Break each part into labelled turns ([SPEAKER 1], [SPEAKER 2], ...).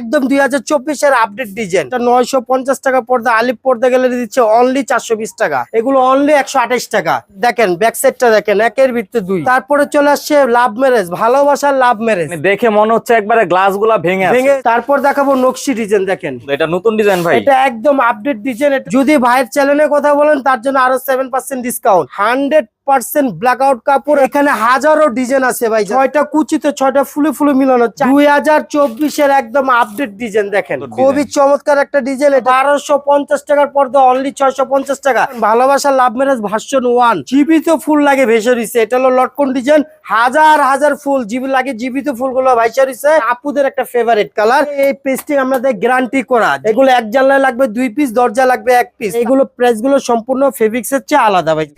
[SPEAKER 1] একদম দুই হাজার চব্বিশের আপডেট ডিজাইন নয়শো পঞ্চাশ টাকা পর্দা আলিপ পর্দা গ্যালারি দিচ্ছে অনলি চারশো বিশ টাকা। এগুলো অনলি একশো আঠাশ টাকা। দেখেন ব্যাক সাইডটা দেখেন একের ভিত্তি দুই। তারপরে চলে আসছে লাভ ম্যারেজ ভালোবাসার লাভ ম্যারেজ
[SPEAKER 2] দেখে মনে হচ্ছে একবারে গ্লাসগুলা ভেঙে
[SPEAKER 1] ভেঙে তারপর দেখাবো নকশি ডিজাইন দেখেন।
[SPEAKER 2] এটা নতুন ডিজাইন ভাই।
[SPEAKER 1] এটা একদম আপডেট ডিজাইন যদি ভাইয়ের চ্যানেলে কথা বলেন তার জন্য আরও seven percent discount hundred percent black out কাপড়। এখানে হাজারো ডিজাইন আছে ভাই। ছয়টা কুচিতে ছয়টা ফুলে ফুলে মিলানো। দুই হাজার চব্বিশের একদম আপডেট ডিজাইন দেখেন। খুবই চমৎকার একটা ডিজাইন বারোশো পঞ্চাশ টাকার পর্দা অনলি ছয়শো পঞ্চাশ টাকা। ভালোবাসা লাভ ম্যারেজ ভার্সন ওয়ান জীবিত ফুল লাগে ভেসে রইছে। এটা হলো লটকন ডিজাইন হাজার হাজার ফুল। জিবি লাগে জীবিত ফুলগুলো ভাইসা রইছে। আপুদের একটা ফেভারিট কালার এই পেস্টিং আমাদের গ্যারান্টি করা। এগুলো এক জানলায় লাগবে দুই পিস দরজা লাগবে এক পিস এগুলো প্রাইসগুলো সম্পূর্ণ ফেব্রিক্স এর চেয়ে আলাদা ভাই।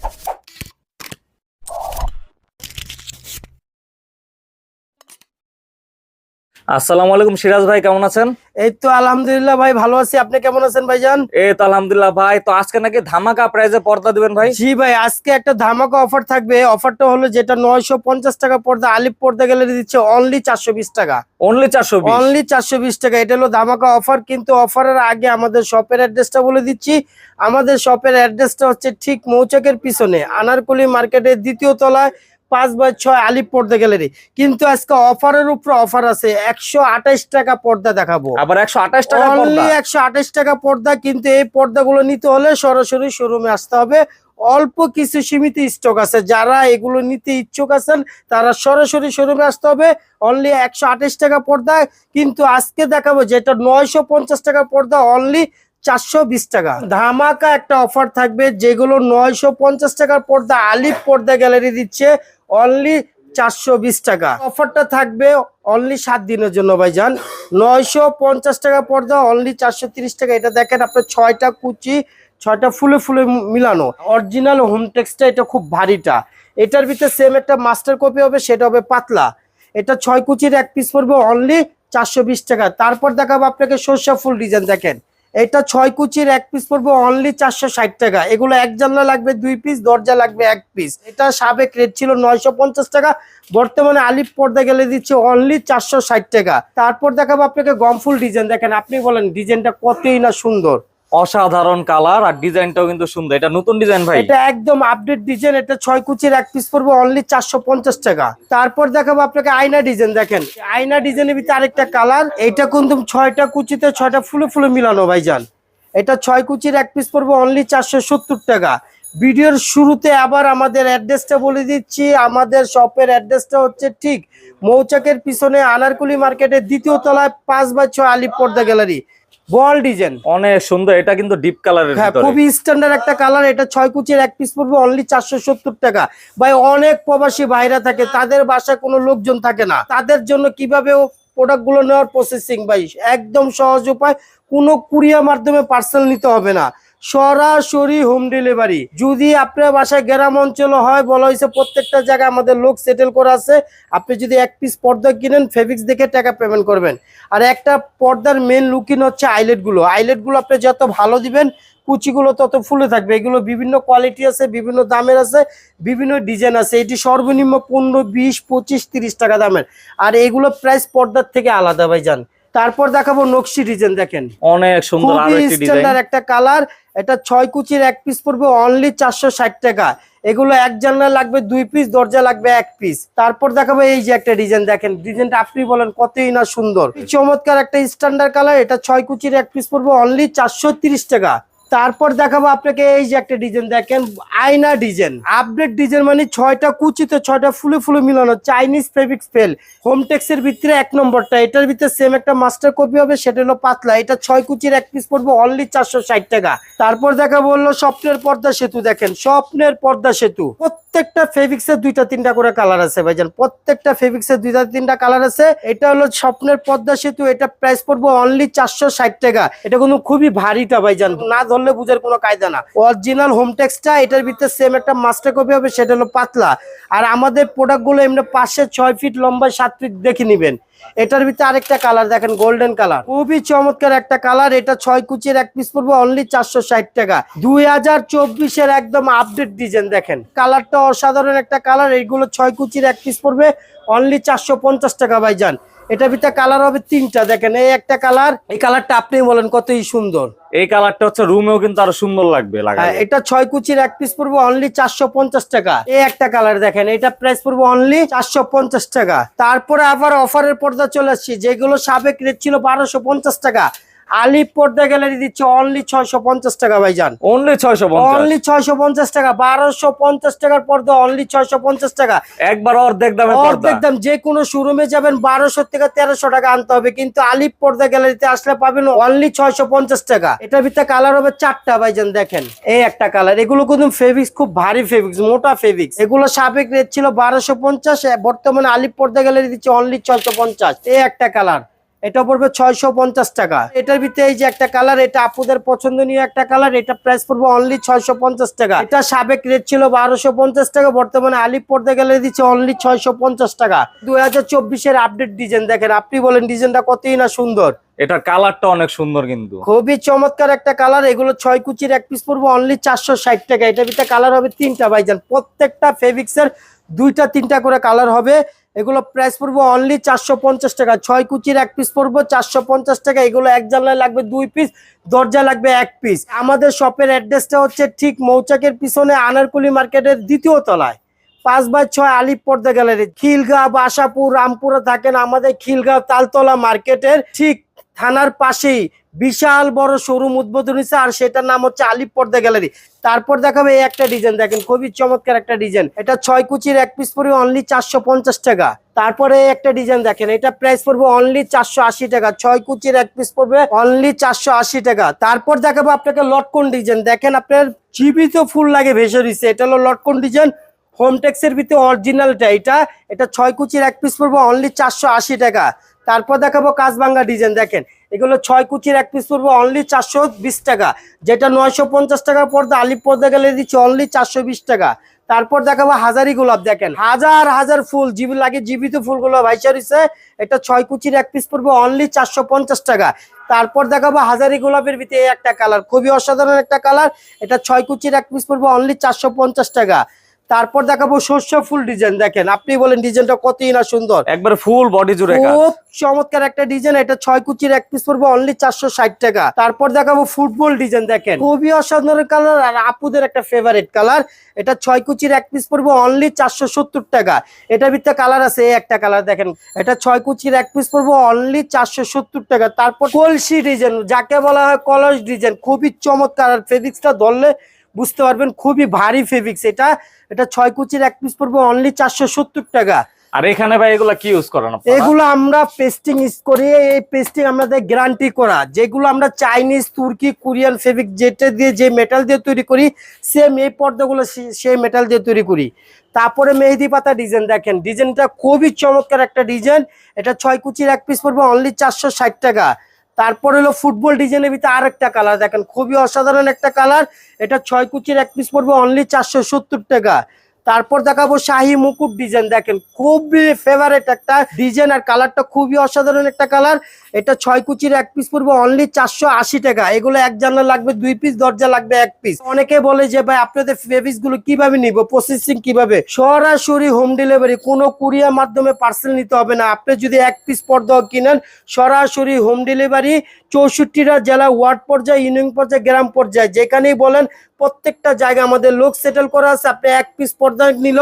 [SPEAKER 2] আসসালামু আলাইকুম সিরাজ ভাই কেমন আছেন?
[SPEAKER 1] এই তো আলহামদুলিল্লাহ ভাই ভালো আছি। আপনি কেমন আছেন ভাইজান
[SPEAKER 2] এই তো আলহামদুলিল্লাহ ভাই তো আজকে নাকি ধামাকা প্রাইজে পর্দা দিবেন ভাই?
[SPEAKER 1] জি ভাই আজকে একটা ধামাকা অফার থাকবে। অফারটা হলো যেটা নয়শো পঞ্চাশ টাকা পর্দা আলিপ পর্দা গ্যালারি দিচ্ছে অনলি চারশো বিশ টাকা।
[SPEAKER 2] অনলি
[SPEAKER 1] অনলি চারশো বিশ টাকা। এটা হলো ধামাকা অফার কিন্তু অফারের আগে আমাদের শপের অ্যাড্রেসটা বলে দিচ্ছি। আমাদের শপের অ্যাড্রেসটা হচ্ছে ঠিক মৌচাকের পিছনে আনারকুলি মার্কেটের দ্বিতীয় তলায়। পাঁচ বাই ছয় আলিপ পর্দা গ্যালারি। কিন্তু আজকে অফারের উপর অফার আছে। একশো টাকা পর্দা দেখাবো।
[SPEAKER 2] আবার একশো আঠাশ টাকা
[SPEAKER 1] অনলি একশো আঠাশ টাকা পর্দা কিন্তু এই পর্দাগুলো নিতে হলে সরাসরি শোরুমে আসতে হবে। অল্প কিছু সীমিত স্টক আছে। যারা এগুলো নিতে ইচ্ছুক আছেন তারা সরাসরি শোরুমে আসতে হবে। অনলি একশো আঠাশ টাকা পর্দা। কিন্তু আজকে দেখাবো যেটা নয়শো পঞ্চাশ টাকা পর্দা অনলি চারশো বিশ টাকা। ধামাকা একটা অফার থাকবে যেগুলো নয়শো পঞ্চাশ টাকার পর্দা আলিফ পর্দা গ্যালারি দিচ্ছে। অনলি চারশো বিশ টাকা। অফারটা থাকবে অনলি সাত দিনের জন্য ভাইজান। নয়শো পঞ্চাশ টাকা পর্দা অনলি চারশো তিরিশ টাকা। এটা দেখেন আপনার ছয়টা কুচি, ছয়টা ফুলে ফুলে মিলানো। অরিজিনাল হোমটেক্সটা এটা খুব ভারীটা। এটার ভিতরে সেম একটা মাস্টার কপি হবে, সেটা হবে পাতলা। এটা ছয় কুচির এক পিস পড়বে অনলি চারশো বিশ টাকা। তারপর দেখাবো আপনাকে সর্ষা ফুল ডিজাইন দেখেন। এটা ছয় কুচির এক পিস পড়বে অনলি চারশো ষাট টাকা। এগুলো এক জানলা লাগবে দুই পিস দরজা লাগবে এক পিস এটা সাবেক রেট ছিল নয়শো পঞ্চাশ টাকা। বর্তমানে আলিপ পর্দা গেলে দিচ্ছে অনলি চারশো ষাট টাকা। তারপর দেখাবো আপনাকে গমফুল ডিজাইন দেখেন, আপনি বলেন ডিজাইনটা কতই না সুন্দর।
[SPEAKER 2] অসাধারণ কালার আর ডিজাইনটাও কিন্তু সুন্দর। এটা নতুন ডিজাইন ভাই?
[SPEAKER 1] এটা একদম আপডেট ডিজাইন এটা ছয় কুচির এক পিস পড়বে অনলি চারশো পঞ্চাশ টাকা। তারপর দেখাবো আপনাকে আয়না ডিজাইন দেখেন। আয়না ডিজাইনের ভিতরে আরেকটা কালার এটা কিন্তু ছয়টা কুচিতে ছয়টা ফুলে ফুলে মিলানো ভাইজান। এটা ছয় কুচির এক পিস পড়বে অনলি চারশো সত্তর টাকা। ভিডিওর শুরুতে আবার আমাদের অ্যাড্রেসটা বলে দিচ্ছি। আমাদের শপের অ্যাড্রেসটা হচ্ছে ঠিক মৌচাকের পিছনে আনারকুলি মার্কেটের দ্বিতীয় তলায় পাঁচ বাই ছয় আলিপ পর্দা গ্যালারি বল ডিজাইন।
[SPEAKER 2] অনেক সুন্দর এটা কিন্তু ডিপ কালারের
[SPEAKER 1] হ্যাঁ খুবই স্ট্যান্ডার্ড একটা কালার এটা ছয় কুচির এক পিস পড়বে অনলি চারশো সত্তর টাকা। ভাই অনেক প্রবাসী বাইরে থাকে তাদের বাসায় কোনো লোকজন থাকে না। তাদের জন্য কীভাবে প্রোডাক্টগুলো নেওয়ার প্রসেসিং ভাই? একদম সহজ উপায় কোনো কুরিয়ার মাধ্যমে পার্সেল নিতে হবে না। সরাসরি হোম ডেলিভারি যদি আপনার বাসায় গ্রাম অঞ্চল হয় বলা হয়েছে প্রত্যেকটা জায়গায় আমাদের লোক সেটেল করা আছে। আপনি যদি এক পিস পর্দা কিনেন ফেব্রিক্স দেখে টাকা পেমেন্ট করবেন। আর একটা পর্দার মেন লুকিং হচ্ছে আইলেটগুলো। আইলেটগুলো আপনি যত ভালো দিবেন কুচিগুলো তত ফুলে থাকবে। এগুলো বিভিন্ন কোয়ালিটি আছে বিভিন্ন দামের আছে বিভিন্ন ডিজাইন আছে। এটি সর্বনিম্ন পনেরো বিশ পঁচিশ তিরিশ টাকা দামের। আর এগুলো প্রাইস পর্দার থেকে আলাদা ভাই যান তারপর দেখাবো নকশি ডিজাইন দেখেন।
[SPEAKER 2] অনেক সুন্দর একটা
[SPEAKER 1] কালার এটা ছয় কুচির এক পিস পড়বে অনলি চারশো ষাট টাকা। এগুলো এক জানলা লাগবে, দুই পিস দরজা লাগবে এক পিস তারপর দেখাবো এই যে একটা ডিজাইন দেখেন। ডিজাইনটা আপনি বলেন, কতই না সুন্দর। চমৎকার একটা স্ট্যান্ডার্ড কালার এটা ছয় কুচির এক পিস পড়বে অনলি চারশো টাকা। তারপর দেখাবো আপনাকে এই যে একটা ডিজাইন দেখেন, আয়না ডিজাইন আপডেট ডিজাইন মানে ছয়টা কুচিতে ছয়টা ফুলে ফুলে মিলানো চাইনিজ ফেব্রিক স্পেল হোমটেক্সের ভিতরে এক নম্বরটা, এটার ভিতরে সেম একটা মাস্টার কপি হবে, সেটা হলো পাতলা। এটা ছয় কুচির এক পিস পড়ব অনলি চারশো ষাট টাকা। তারপর দেখা বলল স্বপ্নের পর্দা সেতু, দেখেন, স্বপ্নের পর্দা সেতু। প্রত্যেকটা ফেব্রিক্স এর দুইটা, তিনটা করে কালার আছে ভাইজান। প্রত্যেকটা ফেব্রিক্স এর দুইটা, তিনটা কালার আছে। এটা হলো স্বপ্নের পদ্মা সেতু। এটা প্রাইস পড়ব অনলি চারশো ষাট টাকা। এটা কোনো খুবই ভারীটা ভাইজান। না ধরলে বুঝার কোনো কায়দা না। অরিজিনাল হোমটেক্সটা এটার ভিতরে সেম একটা মাস্টার কপি হবে, সেটা হলো পাতলা। আর আমাদের প্রোডাক্টগুলো এমনি পাশে ছয় ফিট লম্বা, সাত ফিট দেখে নিবেন। এটার ভিতরে আরেকটা কালার দেখেন গোল্ডেন কালার খুবই চমৎকার একটা কালার এটা ছয় কুচির এক পিস পড়বে অনলি চারশো ষাট টাকা। দুই হাজার চব্বিশের একদম আপডেট ডিজাইন দেখেন। কালারটা অসাধারণ একটা কালার এইগুলো ছয় কুচির এক পিস পড়বে অনলি চারশো পঞ্চাশ টাকা ভাইজান। এটা ভিতরে কালার হবে তিনটা দেখেন এই একটা কালার এই কালারটা আপনি বলেন কতই সুন্দর।
[SPEAKER 2] এই কালারটা হচ্ছে রুমেও কিন্তু আরও সুন্দর লাগবে
[SPEAKER 1] হ্যাঁ, এটা ছয় কুচির এক পিস পড়ব অনলি চারশো পঞ্চাশ টাকা। এই একটা কালার দেখেন এটা প্রাইস পড়ব অনলি চারশো পঞ্চাশ টাকা। তারপরে আবার অফারের পর্দা চলে আসছি যেগুলো সাবেক রেট ছিল বারোশো পঞ্চাশ টাকা। আলিপ পর্দা গ্যালারি দিচ্ছে অনলি ছয়শো পঞ্চাশ টাকা ভাইজান।
[SPEAKER 2] অনলি ছয়শো পঞ্চাশ?
[SPEAKER 1] অনলি ছয়শো পঞ্চাশ টাকা বারোশো পঞ্চাশ টাকার পর্দা অনলি ছয়শো পঞ্চাশ টাকা।
[SPEAKER 2] একবার অর্ধেক দামে
[SPEAKER 1] অর্ধেক দাম যে কোনো শোরুমে যাবেন বারোশো থেকে তেরোশো টাকা আনতে হবে কিন্তু আলিপ পর্দা গ্যালারিতে আসলে পাবেন অনলি ছয়শো পঞ্চাশ টাকা। এটার ভিতরে কালার হবে চারটা ভাইজান দেখেন। এই একটা কালার এগুলো কিন্তু ফেব্রিক্স খুব ভারী ফেব্রিক্স মোটা ফেব্রিক্স এগুলো সাবেক রেট ছিল বারোশো পঞ্চাশ বর্তমানে আলিপ পর্দা গ্যালারি দিচ্ছে অনলি ছয়শো পঞ্চাশ। এই একটা কালার এটা পড়বে ছয়শো পঞ্চাশ টাকা। এটার ভিতরে এই যে একটা কালার এটা আপুদের পছন্দনীয় একটা কালার এটা প্রাইস পড়বে অনলি ছয়শো পঞ্চাশ টাকা। এটা সাবেক রেট ছিল বারোশো পঞ্চাশ টাকা বর্তমানে আলিপ পর্দা গ্যালারি দিচ্ছে অনলি ছয়শো পঞ্চাশ টাকা। দুই হাজার চব্বিশের আপডেট ডিজাইন দেখেন আপনি বলেন ডিজাইনটা কতই না সুন্দর?
[SPEAKER 2] এটার কালারটা অনেক সুন্দর কিন্তু।
[SPEAKER 1] খুবই চমৎকার একটা কালার এগুলো ছয় কুচির এক পিস পড়ব অনলি চারশো ষাট টাকা। এটার ভিতরে কালার হবে তিনটা ভাইজান প্রত্যেকটা ফেব্রিক্সের দুইটা তিনটা করে কালার হবে। এগুলো প্রাইস পড়ব অনলি চারশো পঞ্চাশ টাকা। ছয় কুচির এক পিস পড়ব চারশো পঞ্চাশ টাকা। এগুলো এক জানলায় লাগবে দুই পিস দরজা লাগবে এক পিস আমাদের শপের অ্যাড্রেসটা হচ্ছে ঠিক মৌচাকের পিছনে আনারকুলি মার্কেটের দ্বিতীয় তলায়। পাঁচ বাই ছয় আলিপ পর্দা গ্যালারি। খিলগাঁও, বাসাপুর, রামপুরে থাকেন আমাদের খিলগাঁও তালতলা মার্কেটের ঠিক থানার পাশেই বিশাল বড় শোরুম উদ্বোধন হয়েছে, আর সেটার নাম হচ্ছে আলিপ পর্দা গ্যালারি। তারপর দেখাবে এই একটা ডিজাইন দেখেন খুবই চমৎকার একটা ডিজাইন এটা ছয় কুচির এক পিস পড়বে অনলি চারশো পঞ্চাশ টাকা। তারপরে একটা ডিজাইন দেখেন, এটা প্রাইস পড়বে অনলি চারশো আশি টাকা। ছয় কুচির এক পিস পড়বে অনলি চারশো আশি টাকা। তারপর দেখাবো আপনাকে লটকন ডিজাইন দেখেন আপনার জীবিত ফুল লাগে ভেসে দিচ্ছে এটা হলো লটকন ডিজাইন হোমটেক্সের ভিতরে অরিজিনালটা এটা। এটা ছয় কুচির এক পিস পড়বে অনলি চারশো আশি টাকা। তারপর দেখাবো কাজবাঙ্গা ডিজাইন দেখেন। এগুলো ছয় কুচির এক পিস পড়বে অনলি চারশো বিশ টাকা। যেটা নয়শো পঞ্চাশ টাকা পর্দা, আলিপ পর্দা গেলে দিচ্ছে অনলি চারশো বিশ টাকা। তারপর দেখাবো হাজারি গোলাপ, দেখেন। হাজার হাজার ফুল, জিবি লাগে জীবিত ফুলগুলো রয়েছে এটা ছয় কুচির এক পিস পড়বে অনলি চারশো পঞ্চাশ টাকা। তারপর দেখাবো হাজারি গোলাপের ভিতরে একটা কালার খুবই অসাধারণ একটা কালার এটা ছয় কুচির এক পিস পড়বে অনলি চারশো পঞ্চাশ টাকা। তারপর দেখাবো শস্য ফুল ডিজাইন দেখেন। আপনি বলেন ডিজাইনটা কতই না সুন্দর।
[SPEAKER 2] একবার ফুল বডি জুড়ে
[SPEAKER 1] খুব চমৎকার একটা ডিজাইন এটা ছয় কুচির এক পিস পড়বে অনলি চারশো ষাট টাকা। তারপর দেখাবো ফুটবল ডিজাইন দেখেন। খুবই অসাধারণ কালার আর আপুদের একটা ফেভারিট কালার এটা ছয় কুচির এক পিস পড়বে অনলি চারশো সত্তর টাকা। এটার ভিতরে কালার আছে একটা কালার দেখেন। এটা ছয় কুচির এক পিস পড়বে অনলি চারশো সত্তর টাকা। তারপর কলসি ডিজাইন যাকে বলা হয় কলস ডিজাইন খুবই চমৎকার। আর ফেব্রিক্সটা ধরলে বুঝতে পারবেন খুবই ভারী ফেব্রিক্স এটা। এটা ছয় কুচির এক পিস পড়বে অনলি চারশো সত্তর টাকা।
[SPEAKER 2] আর এখানে ভাই এগুলা কি ইউজ করেন
[SPEAKER 1] এগুলো আমরা পেস্টিং ইউজ করি এই পেস্টিং আমাদের গ্যারান্টি করা। যেগুলো আমরা চাইনিজ তুর্কি কোরিয়ান ফেব্রিক যেটা দিয়ে যে মেটাল দিয়ে তৈরি করি সেম এই পর্দাগুলো সেই মেটাল দিয়ে তৈরি করি। তারপরে মেহেদি পাতা ডিজাইন দেখেন। ডিজাইনটা খুবই চমৎকার একটা ডিজাইন এটা ছয় কুচির এক পিস পড়বে অনলি চারশো ষাট টাকা। তারপরে হলো ফুটবল ডিজাইনের ভিতরে আর একটা কালার। দেখেন খুবই অসাধারণ একটা কালার। এটা ছয় কুচির এক পিস পড়বে অনলি চারশো সত্তর টাকা। তারপর দেখাবো শাহী মুকুট ডিজাইন দেখেন, খুবই ফেভারেট একটা ডিজাইন আর কালারটা খুবই অসাধারণ একটা কালার এটা ছয় কুচির এক পিস পড়বে অনলি চারশো আশি টাকা। এগুলো এক জানলা লাগবে, দুই পিস দরজা লাগবে এক পিস অনেকে বলে যে, ভাই, আপনাদের ফেব্রিক্সগুলো কীভাবে নিব? প্রসেসিং কীভাবে? সরাসরি হোম ডেলিভারি কোনো কুরিয়ার মাধ্যমে পার্সেল নিতে হবে না। আপনি যদি এক পিস পর্দাও কিনেন, সরাসরি হোম ডেলিভারি চৌষট্টিটা জেলা ওয়ার্ড পর্যায়ে ইউনিয়ন পর্যায়ে, গ্রাম পর্যায়ে, যেখানেই বলেন প্রত্যেকটা জায়গা আমাদের লোক সেটেল করা আছে। আপনি এক পিস পর্দা নিল,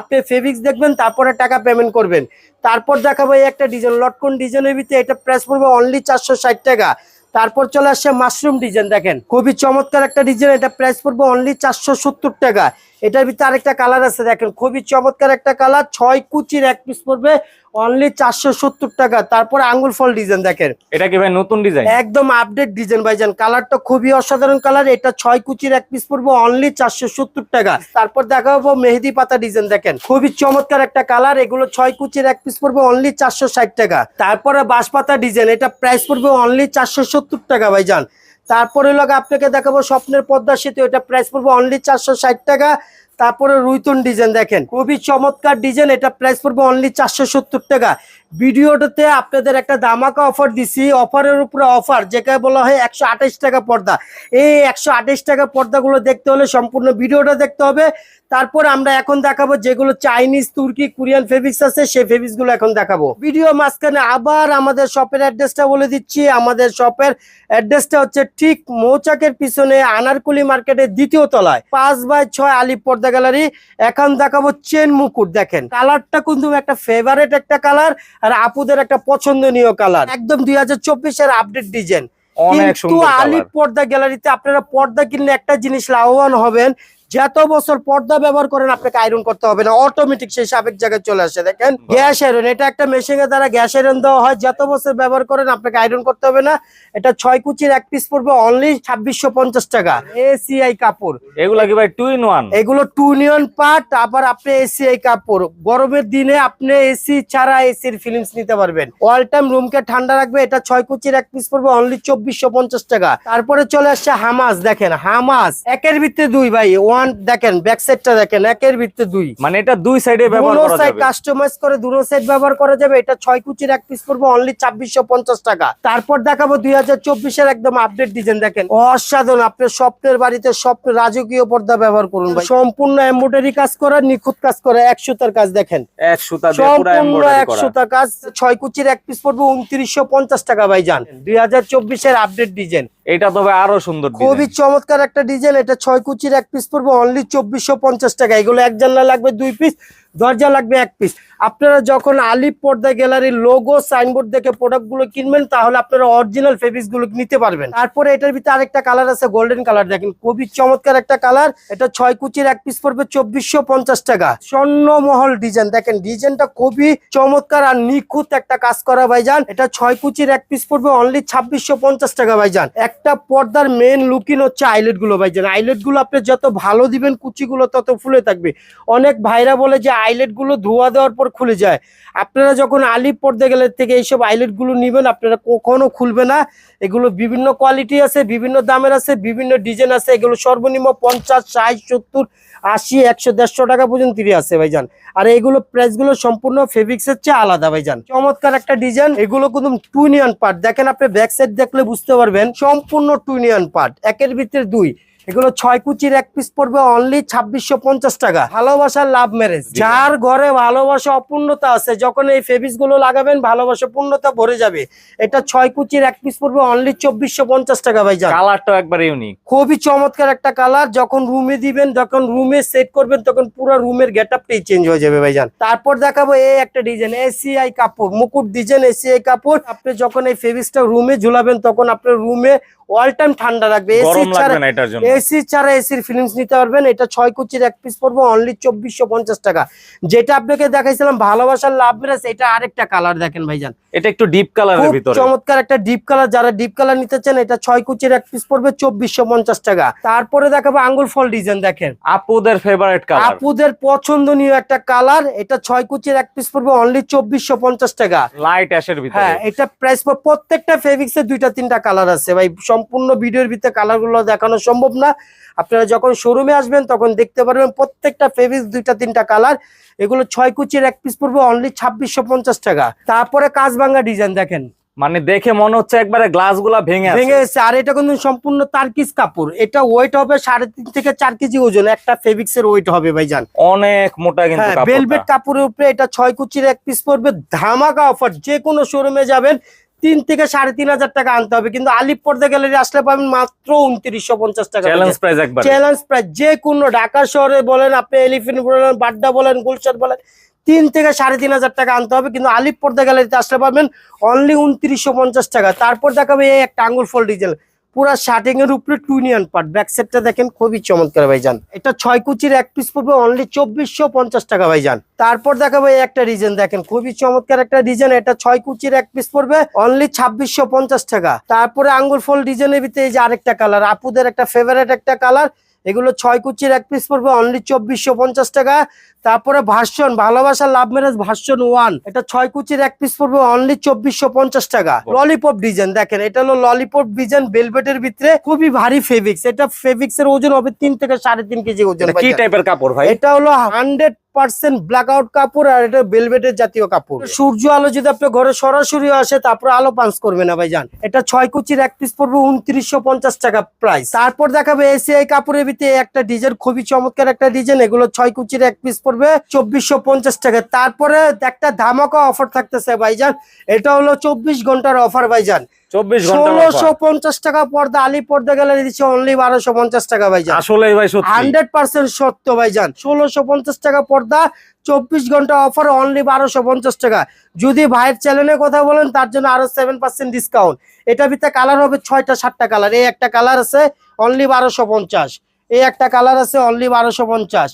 [SPEAKER 1] আপনি ফেব্রিক্স দেখবেন, তারপরে টাকা পেমেন্ট করবেন। তারপর দেখাবো একটা ডিজাইন লটকন ডিজাইনের ভিতরে এটা প্রাইস পড়বে অনলি চারশো ষাট টাকা। তারপর চলে আসছে মাশরুম ডিজাইন দেখেন। খুবই চমৎকার একটা ডিজাইন এটা প্রাইস পড়বে অনলি চারশো সত্তর টাকা। এটার ভিতরে আরেকটা কালার আছে, দেখেন। খুবই চমৎকার একটা কালার ছয় কুচির এক পিস পড়বে। অনলি চারশো সত্তর টাকা। তারপর আঙ্গুল ফল ডিজাইন দেখেন।
[SPEAKER 2] এটা কি ভাই নতুন ডিজাইন
[SPEAKER 1] একদম আপডেট ডিজাইন ভাইজান কালারটা খুবই অসাধারণ কালার এটা ছয় কুচির এক পিস পড়ব অনলি চারশো সত্তর টাকা। তারপর দেখাবো মেহেদি পাতা ডিজাইন দেখেন। খুবই চমৎকার একটা কালার এগুলো ছয় কুচির এক পিস পড়বে অনলি চারশো ষাট টাকা। তারপরে বাঁশপাতা ডিজাইন এটা প্রাইস পড়বে অনলি চারশো সত্তর টাকা ভাইজান তারপরে লোক আপনাকে দেখাবো স্বপ্নের পদ্মা সেতু এটা প্রাইস পড়বে অনলি চারশো ষাট টাকা। তারপরে রুইতন ডিজাইন দেখেন। খুবই চমৎকার ডিজাইন, এটা প্রাইস পড়বে অনলি চারশো সত্তর টাকা। ভিডিওটাতে আপনাদের একটা দামাকা অফার দিছি অফারের উপরে অফার যেটা বলা হয় একশো আঠাশ টাকা পর্দা। এই একশো আঠাশ টাকা পর্দাগুলো দেখতে হলে সম্পূর্ণ ভিডিওটা দেখতে হবে। তারপর আমরা এখন দেখাবো যেগুলো চাইনিজ তুর্কি কোরিয়ান ফেব্রিক্স আছে, সেই ফেব্রিক্সগুলো এখন দেখাবো। ভিডিও মাঝখানে আবার আমাদের শপের অ্যাড্রেসটা বলে দিচ্ছি। আমাদের শপের অ্যাড্রেসটা হচ্ছে ঠিক মৌচাকের পিছনে আনারকুলি মার্কেটের দ্বিতীয় তলায়, পাঁচ বাই ছয় আলিপ পর্দা গ্যালারি এখন দেখাবো চেন মুকুট দেখেন। কালারটা কিন্তু একটা ফেভারেট একটা কালার আর আপুদের একটা পছন্দনীয় কালার। একদম দুই হাজার চব্বিশের আপডেট ডিজাইন কিন্তু আলিপ পর্দা গ্যালারিতে আপনারা পর্দা কিনলে একটা জিনিস লাভবান হবেন যত বছর পর্দা ব্যবহার করেন আপনাকে আয়রন করতে হবে না। অটোমেটিক সেই সাবেক জায়গায় চলে আসে। দেখেন গ্যাস আয়রন এটা একটা মেশিনের দ্বারা গ্যাস আয়রন দেওয়া হয়। যত বছর ব্যবহার করেন আপনাকে আয়রন করতে হবে না। এটা ছয় কুচির এক পিস পড়বে অনলি ছাব্বিশশো পঞ্চাশ টাকা। এসিআই কাপড়।
[SPEAKER 2] এগুলা কি ভাই টু ইন ওয়ান
[SPEAKER 1] এগুলো টু নিয়ন পার্ট আবার আপনি এসিআই কাপড়। গরমের দিনে আপনি এসি ছাড়া এসির ফিলিংস নিতে পারবেন। অল টাইম রুমকে ঠান্ডা রাখবে এটা ছয় কুচির এক পিস পড়বে অনলি চব্বিশশো পঞ্চাশ টাকা। তারপরে চলে আসছে হামাস দেখেন হামাস একের ভিত্তে দুই ভাই ওয়ান দেখেন ব্যাক সাইডটা দেখেন একের ভিত্তে দুই।
[SPEAKER 2] মানে এটা দুই সাইডে ব্যবহার করা যাবে।
[SPEAKER 1] কাস্টমাইজ করে দুনো সাইড ব্যবহার করা যাবে। এটা ছয় কুচির এক পিস পড়বে অনলি ছাব্বিশশো পঞ্চাশ টাকা। তারপর দেখাবো দুই হাজার চব্বিশের একদম আপডেট ডিজাইন দেখেন। অসাধারণ আপনার স্বপ্নের বাড়িতে স্বপ্ন রাজকীয় পর্দা ব্যবহার করুন ভাই। সম্পূর্ণ এমব্রয়ডারি কাজ করা নিখুঁত কাজ করা একশো তার কাজ দেখেন।
[SPEAKER 2] এক সুতা দিয়ে পুরো এমব্রয়ডারি করা।
[SPEAKER 1] টাকা ছয় কুচির এক পিস পড়বে উনত্রিশশো পঞ্চাশ টাকা ভাই দুই হাজার চব্বিশের আপডেট ডিজাইন
[SPEAKER 2] এটা তবে আরও সুন্দর
[SPEAKER 1] খুবই চমৎকার একটা ডিজাইন এটা ছয় কুচির এক পিস পড়বে অনলি চব্বিশশো পঞ্চাশ টাকা। এগুলো এক জানলা লাগবে দুই পিস দরজা লাগবে এক পিস আপনারা যখন আলিপ পর্দা গ্যালারির লোগো সাইনবোর্ড দেখে প্রোডাক্টগুলো কিনবেন, তাহলে আপনারা অরিজিনাল ফেব্রিক্সগুলো নিতে পারবেন। তারপরে এটার ভিতরে আরেকটা কালার আছে গোল্ডেন কালার দেখেন, খুবই চমৎকার একটা কালার এটা ছয় কুচির এক পিস পড়বে চব্বিশশো পঞ্চাশ টাকা। স্বর্ণমহল ডিজাইন দেখেন ডিজাইনটা খুবই চমৎকার আর নিখুঁত একটা কাজ করা ভাইজান। এটা ছয় কুচির এক পিস পড়বে অনলি ছাব্বিশশো পঞ্চাশ টাকা ভাইজান। একটা পর্দার মেন লুকিং হচ্ছে আইলেটগুলো ভাইজান। আইলেটগুলো আপনি যত ভালো দিবেন, কুচিগুলো তত ফুলে থাকবে। অনেক ভাইরা বলে যে আইলেটগুলো ধোয়া দেওয়ার পর খুলে যায়। আপনারা যখন আলিপ পর্দা গেলে থেকে এইসব আইলেটগুলো নিবেন, আপনারা কখনো খুলবে না। এগুলো বিভিন্ন কোয়ালিটি আছে, বিভিন্ন দামের আছে, বিভিন্ন ডিজাইন আছে। এগুলো সর্বনিম্ন পঞ্চাশ, ষাট, সত্তর, আশি, একশো, দেড়শো টাকা পর্যন্ত আছে ভাইজান। আর এগুলো প্রাইসগুলো সম্পূর্ণ ফেব্রিক্স এর চেয়ে আলাদা ভাইজান। চমৎকার একটা ডিজাইন এগুলো কিন্তু টুইনিয়ন পার্ট দেখেন আপনি ব্যাক সাইড দেখলে বুঝতে পারবেন, সম্পূর্ণ টুইনিয়ন পার্ট একের ভিতরে দুই। এগুলো ছয় কুচির এক পিস পড়বে অনলি ছাব্বিশশো পঞ্চাশ টাকা। ভালোবাসার লাভ ম্যারেজ যার ঘরে ভালোবাসা অপূর্ণতা আছে যখন এই ফেবিসগুলো লাগাবেন ভালোবাসা পূর্ণতা ভরে যাবে। এটা ছয় কুচির এক পিস পড়বে অনলি চব্বিশশো পঞ্চাশ টাকা ভাইজান।
[SPEAKER 2] কালারটা একবার ইউনিক
[SPEAKER 1] খুবই চমৎকার একটা কালার যখন রুমে দিবেন যখন রুমে সেট করবেন তখন পুরো রুমের গেট আপটাই চেঞ্জ হয়ে যাবে ভাইজান। তারপর দেখাবো এই একটা ডিজাইন এসিআই কাপড় মুকুট ডিজাইন এসিআই কাপড়। আপনি যখন এই ফেব্রিক্সটা রুমে ঝুলাবেন তখন আপনার রুমে অল টাইম ঠান্ডা রাখবে এসি ছাড়া এসি ছাড়া এসির ফিলিংস নিতে পারবেন। এটা ছয় কুচির এক পিস পড়বে অনলি চব্বিশশো পঞ্চাশ টাকা। যেটা আপনাকে দেখাইছিলাম ভালোবাসার লাভ মেরাজ এটা আরেকটা কালার দেখেন ভাইজান।
[SPEAKER 2] এটা একটু ডিপ ভিতরে।
[SPEAKER 1] চমৎকার একটা ডিপ কালার যারা ডিপ কালার নিতে চান এটা ছয় কুচির এক পিস পড়বে চব্বিশশো পঞ্চাশ টাকা। তারপরে দেখাবো আঙ্গুল ফল ডিজাইন দেখেন।
[SPEAKER 2] আপুদের ফেভারিট কালার
[SPEAKER 1] আপুদের পছন্দনীয় একটা কালার এটা ছয় কুচির এক পিস পড়বে অনলি চব্বিশশো পঞ্চাশ টাকা।
[SPEAKER 2] লাইট অ্যাশের ভিতরে।
[SPEAKER 1] হ্যাঁ এটা প্রাইস প্রত্যেকটা ফেব্রিক্স দুইটা তিনটা কালার আছে। ভাই সম্পূর্ণ ভিডিওর ভিতরে কালারগুলো দেখানো সম্ভব না। আপনারা যখন শোরুমে আসবেন তখন দেখতে পারবেন প্রত্যেকটা ফেব্রিক্স দুইটা তিনটা কালার। এগুলো ছয় কুচির এক পিস পড়বে অনলি ছাব্বিশশো পঞ্চাশ টাকা। তারপরে কাজবাঙ্গা ডিজাইন দেখেন।
[SPEAKER 2] মানে দেখে মনে হচ্ছে একবারে গ্লাসগুলা ভেঙে
[SPEAKER 1] ভেঙে গেছে। আর এটা কিন্তু সম্পূর্ণ তার্কিস কাপড়। এটা ওয়েট হবে সাড়ে তিন থেকে চার কেজি ওজন। একটা ফেব্রিক্স এর ওয়েট হবে ভাই ভাইজান।
[SPEAKER 2] অনেক মোটা কিন্তু
[SPEAKER 1] হ্যাঁ
[SPEAKER 2] কাপড়টা।
[SPEAKER 1] ভেলভেট কাপড়ের উপরে এটা ছয় কুচির এক পিস পড়বে। ধামাকা অফার যে কোনো শোরুমে যাবেন তিন থেকে সাড়ে তিন হাজার টাকা আনতে হবে। কিন্তু আলিপ পর্দা গ্যালারি আসলে পাবেন মাত্র উনত্রিশশো পঞ্চাশ টাকা
[SPEAKER 2] চ্যালেঞ্জ প্রাইস
[SPEAKER 1] যে কোনো ঢাকা শহরে বলেন আপনি এলিফেন্ট বলেন বাড্ডা বলেন গুলশান বলেন তিন থেকে সাড়ে তিন হাজার টাকা আনতে হবে। কিন্তু আলিপ পর্দা গ্যালারিতে আসলে পাবেন অনলি উনত্রিশশো পঞ্চাশ টাকা। তারপর দেখাবে এই একটা আঙ্গুর ফল ডিজেল পুরা শার্টিং এর উপরে টুনিয়ন পার্ট ব্যাক সেটটা দেখেন খুবই চমৎকার ভাইজান। এটা ছয় কুচির এক পিস পড়বে অনলি চব্বিশশো পঞ্চাশ টাকা ভাইজান। তারপর দেখা ভাই একটা রিজন দেখেন খুবই চমৎকার একটা ডিজাইন এটা ছয় কুচির এক পিস পড়বে অনলি ছাব্বিশশো পঞ্চাশ টাকা। তারপরে আঙ্গুর ফল ডিজাইনের ভিতরে এই যে আরেকটা কালার আপুদের একটা ফেভারেট একটা কালার এগুলো ছয় কুচির এক পিস পড়বে অনলি চব্বিশশো পঞ্চাশ টাকা। তারপরে ভার্সন ভালোবাসা লাভ ম্যারেজ ভার্সন ওয়ান এটা ছয় কুচির এক পিস পড়বে অনলি চব্বিশশো পঞ্চাশ টাকা। ললিপপ ডিজাইন দেখেন এটা হলো ললিপপ ডিজাইন বেলভেটের ভিতরে খুবই ভারী ফেভিক্স এটা ফেব্রিক্স এর ওজন হবে তিন থেকে সাড়ে তিন কেজি ওজন
[SPEAKER 2] কি টাইপের কাপড় ভাই?
[SPEAKER 1] এটা হলো হান্ড্রেড পার্সেন্ট ব্ল্যাক আউট কাপড় আর এটা বেলভেটের জাতীয় কাপড়। সূর্য আলো যদি আপনার ঘরে সরাসরি আসে, তারপর আলো পাঞ্চ করবে না ভাইজান। এটা ছয় কুচির এক পিস পড়বে উনত্রিশশো পঞ্চাশ টাকা প্রাইস তারপর দেখাবে এসিআই কাপড়ের ভিতরে একটা ডিজাইন খুবই চমৎকার একটা ডিজাইন এগুলো ছয় কুচির এক পিস পড়বে চব্বিশশো পঞ্চাশ টাকা। তারপরে একটা ধামাকা অফার থাকতেছে ভাইজান, এটা হলো চব্বিশ ঘণ্টার অফার ভাইজান। পঞ্চাশ টাকা পর্দা আলি পর্দা গ্যালারি দিচ্ছে অনলি বারোশো পঞ্চাশ টাকা ভাইজান।
[SPEAKER 2] আসলে ভাই
[SPEAKER 1] হান্ড্রেড পার্সেন্ট সত্য ভাইজান। ষোলোশো পঞ্চাশ টাকা পর্দা চব্বিশ ঘণ্টা অফার অনলি বারোশো পঞ্চাশ টাকা। যদি ভাইয়ের চ্যানেলে কথা বলেন তার জন্য আরও সেভেন পার্সেন্ট ডিসকাউন্ট এটা ভিতরে কালার হবে ছয়টা সাতটা কালার এই একটা কালার আছে অনলি বারোশো পঞ্চাশ। এই একটা কালার আছে অনলি বারোশো পঞ্চাশ।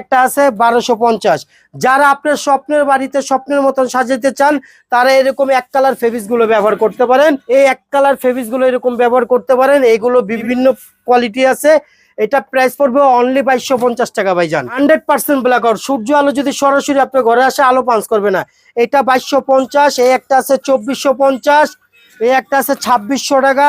[SPEAKER 1] একটা আছে বারোশো পঞ্চাশ। যারা আপনার স্বপ্নের বাড়িতে স্বপ্নের মতন সাজাতে চান, তারা এরকম এক কালার ফেব্রিক্সগুলো ব্যবহার করতে পারেন। এই এক কালার ফেব্রিক্সগুলো এরকম ব্যবহার করতে পারেন। এগুলো বিভিন্ন কোয়ালিটি আছে। এটা প্রাইস পড়বে অনলি বাইশশো পঞ্চাশ টাকা ভাইজান। হান্ড্রেড পার্সেন্ট ব্ল্যাক আউট সূর্য আলো যদি সরাসরি আপনার ঘরে আসে, আলো পাঞ্চ করবে না। এটা বাইশশো পঞ্চাশ, এই একটা আছে চব্বিশশো পঞ্চাশ, এই একটা আছে ছাব্বিশশো টাকা।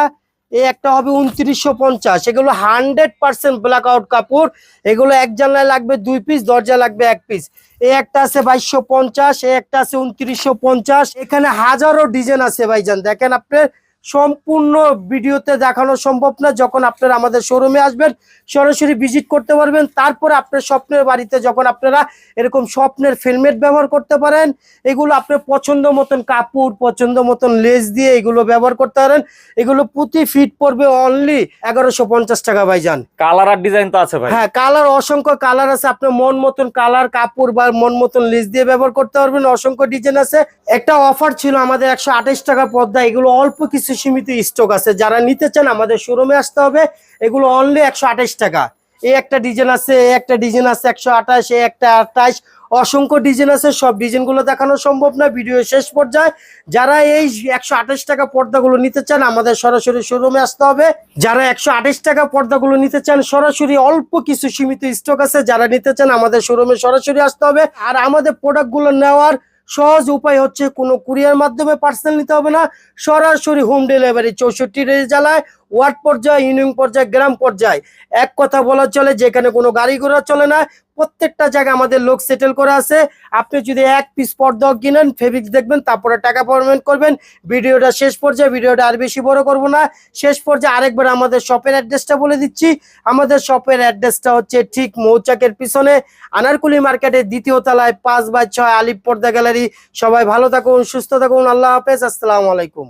[SPEAKER 1] এই একটা হবে উনত্রিশশো পঞ্চাশ। এগুলো হান্ড্রেড পার্সেন্ট ব্ল্যাক আউট কাপড়। এগুলো এক জানলায় লাগবে দুই পিস দরজা লাগবে এক পিস এই একটা আছে বাইশশো পঞ্চাশ এই একটা আছে উনত্রিশশো পঞ্চাশ। এখানে হাজারো ডিজাইন আছে ভাইজান। দেখেন আপনার সম্পূর্ণ ভিডিওতে দেখানো সম্ভব না। যখন আপনারা আমাদের শোরুমে আসবেন সরাসরি ভিজিট করতে পারবেন। তারপরে আপনার স্বপ্নের বাড়িতে যখন আপনারা এরকম স্বপ্নের ফিলমেট ব্যবহার করতে পারেন এগুলো আপনার পছন্দ মতন কাপড় পছন্দ মতন লেস দিয়ে এগুলো ব্যবহার করতে পারেন। এগুলো প্রতি ফিট পড়বে অনলি এগারোশো পঞ্চাশ টাকা ভাইজান।
[SPEAKER 2] কালার আর ডিজাইন তো আছে ভাই।
[SPEAKER 1] হ্যাঁ কালার অসংখ্য কালার আছে। আপনার মন মতন কালার কাপড় বা মন মতন লেস দিয়ে ব্যবহার করতে পারবেন। অসংখ্য ডিজাইন আছে। একটা অফার ছিল আমাদের একশো আঠাশ টাকা পর্দা। এগুলো অল্প কিছু সীমিত স্টক আছে। যারা নিতে চান, আমাদের শোরুমে আসতে হবে। এগুলো অনলি একশো আঠাশ টাকা। এই একটা ডিজাইন আছে একটা ডিজাইন আছে, একশো আঠাশ এই একটা আঠাশ। অসংখ্য ডিজাইন আছে, সব ডিজাইনগুলো দেখানো সম্ভব না ভিডিও শেষ পর্যায়ে। যারা এই একশো আঠাশ টাকা পর্দাগুলো নিতে চান, আমাদের সরাসরি শোরুমে আসতে হবে। যারা একশো আঠাশ টাকা পর্দাগুলো নিতে চান, সরাসরি অল্প কিছু সীমিত স্টক আছে। যারা নিতে চান, আমাদের শোরুমে সরাসরি আসতে হবে। আর আমাদের প্রোডাক্টগুলো নেওয়ার সহজ উপায় হচ্ছে কোনো কুরিয়ার মাধ্যমে পার্সেল নিতে হবে না। সরাসরি হোম ডেলিভারি চৌষট্টি জেলায় ওয়ার্ড পর্যায়ে, ইউনিয়ন পর্যায়ে, গ্রাম পর্যায়ে। এক কথা বলা চলে, যেখানে কোনো গাড়ি ঘোড়া চলে না, প্রত্যেকটা জায়গায় আমাদের লোক সেটেল করে আছে। আপনি যদি এক পিস পর্দাও কিনেন ফেব্রিক্স দেখবেন, তারপরে টাকা পেমেন্ট করবেন। ভিডিওটা শেষ পর্যায়ে, ভিডিওটা আর বেশি বড় করব না। শেষ পর্যায়ে আরেকবার আমাদের শপের অ্যাড্রেসটা বলে দিচ্ছি। আমাদের শপের অ্যাড্রেসটা হচ্ছে ঠিক মৌচাকের পিছনে, আনারকুলি মার্কেটের দ্বিতীয় তলায়, পাঁচ বাই ছয় আলিপ পর্দা গ্যালারি। সবাই ভালো থাকুন, সুস্থ থাকুন, আল্লাহ হাফেজ, আসসালামু আলাইকুম।